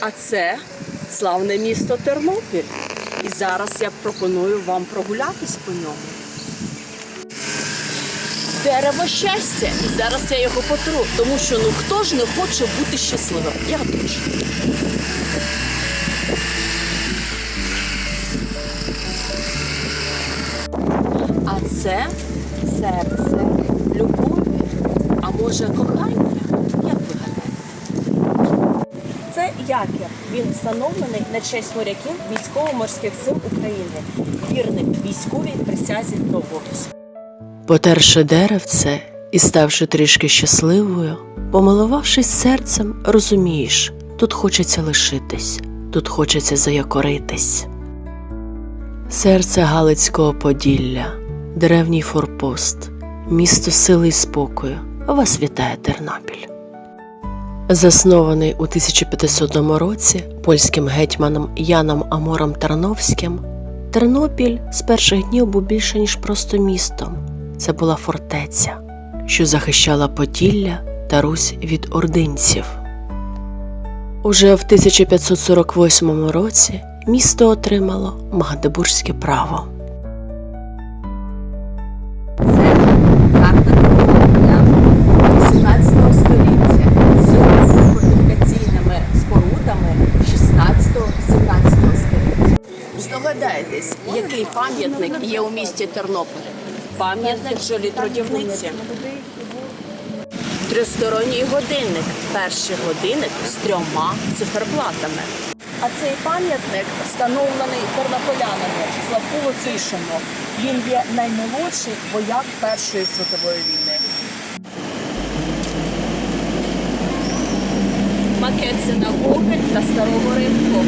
А це славне місто Тернопіль. І зараз я пропоную вам прогулятись по ньому. Дерево щастя. І зараз я його потру, тому що ну хто ж не хоче бути щасливим? Я точно. А це серце любові, а може кохання? Як ви гадаєте? Це якір. Він встановлений на честь моряків військово-морських сил України, вірних військовій присязі до обов'язку. Потерши деревце і ставши трішки щасливою, помилувавшись серцем, розумієш, тут хочеться лишитись, тут хочеться заякоритись. Серце Галицького Поділля, древній форпост, місто сили й спокою. Вас вітає Тернопіль. Заснований у 1500 році польським гетьманом Яном Амором Тарновським, Тернопіль з перших днів був більше ніж просто містом. Це була фортеця, що захищала Поділля та Русь від ординців. Уже в 1548 році місто отримало Магдебурзьке право. Пам'ятник є у місті Тернополь? Пам'ятник жолітрудівниці. Тристоронній годинник. Перший годинник з трьома циферблатами. А цей пам'ятник встановлений тернополянами Славку Луцишину. Він є наймолодший вояк Першої світової війни. Макет синагоги та старого ринку.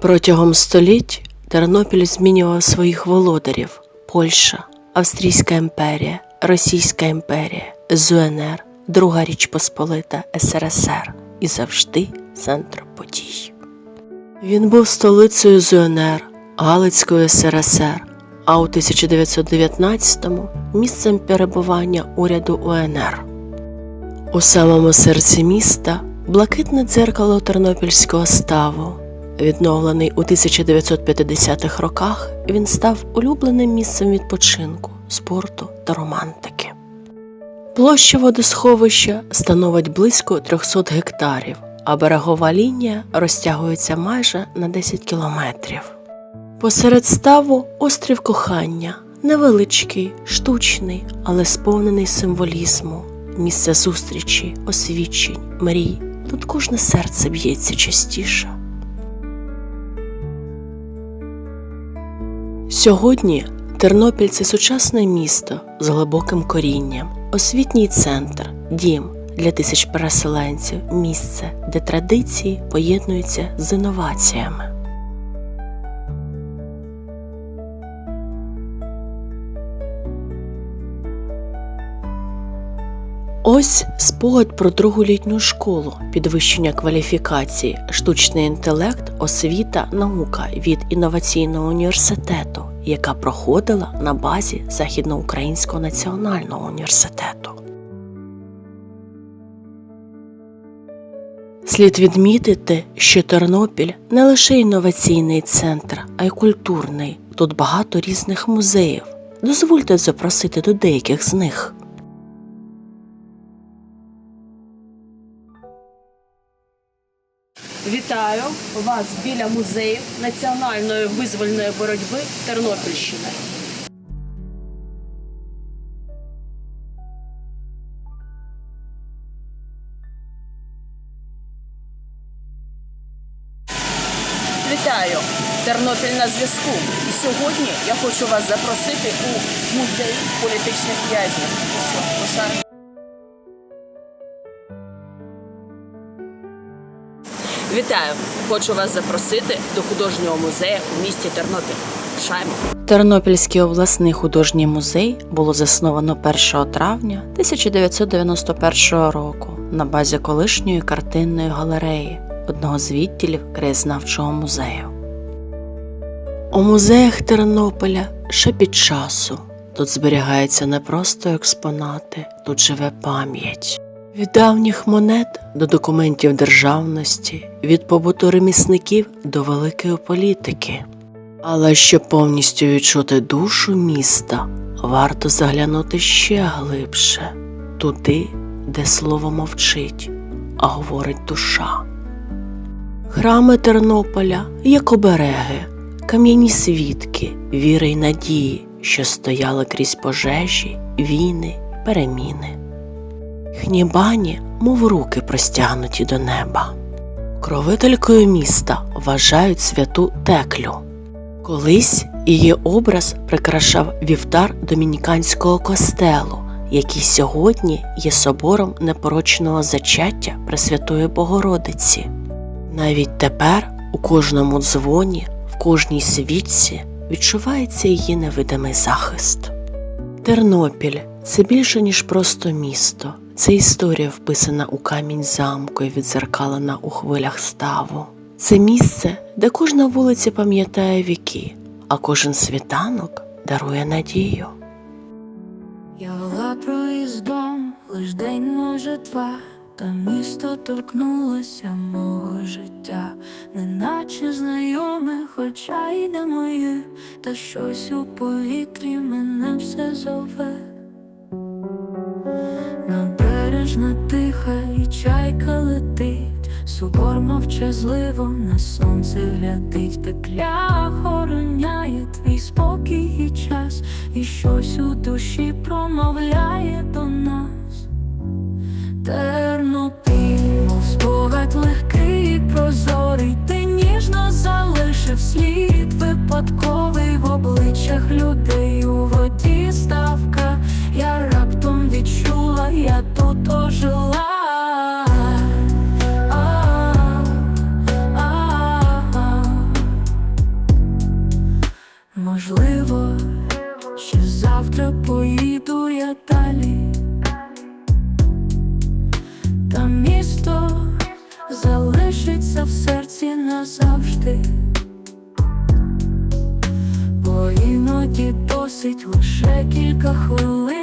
Протягом століть Тернопіль змінював своїх володарів: Польща, Австрійська імперія, Російська імперія, ЗУНР, Друга Річ Посполита, СРСР і завжди центр подій. Він був столицею ЗУНР, Галицької СРСР, а у 1919-му місцем перебування уряду УНР. У самому серці міста блакитне дзеркало Тернопільського ставу. Відновлений у 1950-х роках, він став улюбленим місцем відпочинку, спорту та романтики. Площа водосховища становить близько 300 гектарів, а берегова лінія розтягується майже на 10 кілометрів. Посеред ставу острів кохання, невеличкий, штучний, але сповнений символізму, місце зустрічі, освічень, мрій. Тут кожне серце б'ється частіше. Сьогодні Тернопіль це сучасне місто з глибоким корінням, освітній центр, дім для тисяч переселенців, місце, де традиції поєднуються з інноваціями. Ось спогад про другу літню школу, підвищення кваліфікації, штучний інтелект, освіта, наука від інноваційного університету, яка проходила на базі Західноукраїнського національного університету. Слід відмітити, що Тернопіль не лише інноваційний центр, а й культурний. Тут багато різних музеїв. Дозвольте запросити до деяких з них. Вітаю вас біля музею національної визвольної боротьби Тернопільщини. Вітаю! Тернопіль на зв'язку. І сьогодні я хочу вас запросити у музей політичних в'язнів. Вітаю! Хочу вас запросити до художнього музею у місті Тернопіль. Шаймо! Тернопільський обласний художній музей було засновано 1 травня 1991 року на базі колишньої картинної галереї, одного з відділів краєзнавчого музею. У музеях Тернополя ще під часу. Тут зберігаються не просто експонати, тут живе пам'ять. Від давніх монет до документів державності, від побуту ремісників до великої політики. Але щоб повністю відчути душу міста, варто заглянути ще глибше, туди, де слово мовчить, а говорить душа. Храми Тернополя, як обереги, кам'яні свідки, віри й надії, що стояли крізь пожежі, війни, переміни. Їхні бані, мов руки простягнуті до неба. Кровителькою міста вважають святу Теклю. Колись її образ прикрашав вівтар домініканського костелу, який сьогодні є собором непорочного зачаття Пресвятої Богородиці. Навіть тепер у кожному дзвоні, в кожній свічці відчувається її невидимий захист. Тернопіль це більше, ніж просто місто. Це історія вписана у камінь замку і відзеркалена у хвилях ставу. Це місце, де кожна вулиця пам'ятає віки, а кожен світанок дарує надію. Я гла проїздом, лиш день, може, два, та місто торкнулося мого життя, неначе знайоме, хоча й не моє, та щось у повітрі мене все зове. Летить, собор мовчазливо на сонце глядить, петля охороняє твій спокій і час, і щось у душі промовляє до нас. Тернопіль, мов спогад легкий і прозорий, ти ніжно залишив слід випадковий в обличчях людей місто залишиться в серці назавжди, бо іноді досить лише кілька хвилин.